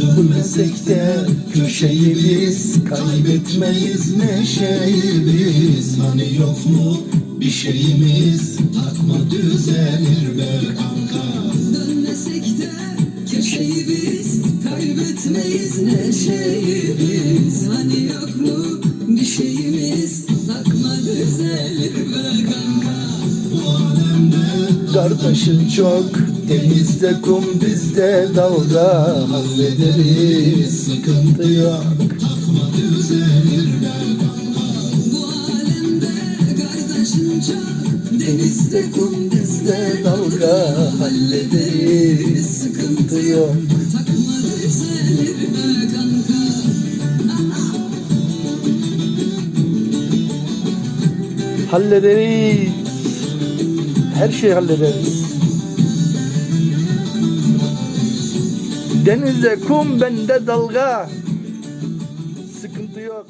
Dönmesek de köşeyi biz Kaybetmeyiz neşeyi biz Hani yok mu bir şeyimiz? Takma düzelir be kanka. Dönmesek de köşeyi biz Kaybetmeyiz neşeyi biz Hani yok mu bir şeyimiz Kardeşim çok Denizde kum bizde dalga. Hallederiz sıkıntı yok. Denizde kum bizde dalga. Hallederiz sıkıntı yok hallederiz. Her şeyi hallederiz. Denizde kum bende dalga. Sıkıntı yok.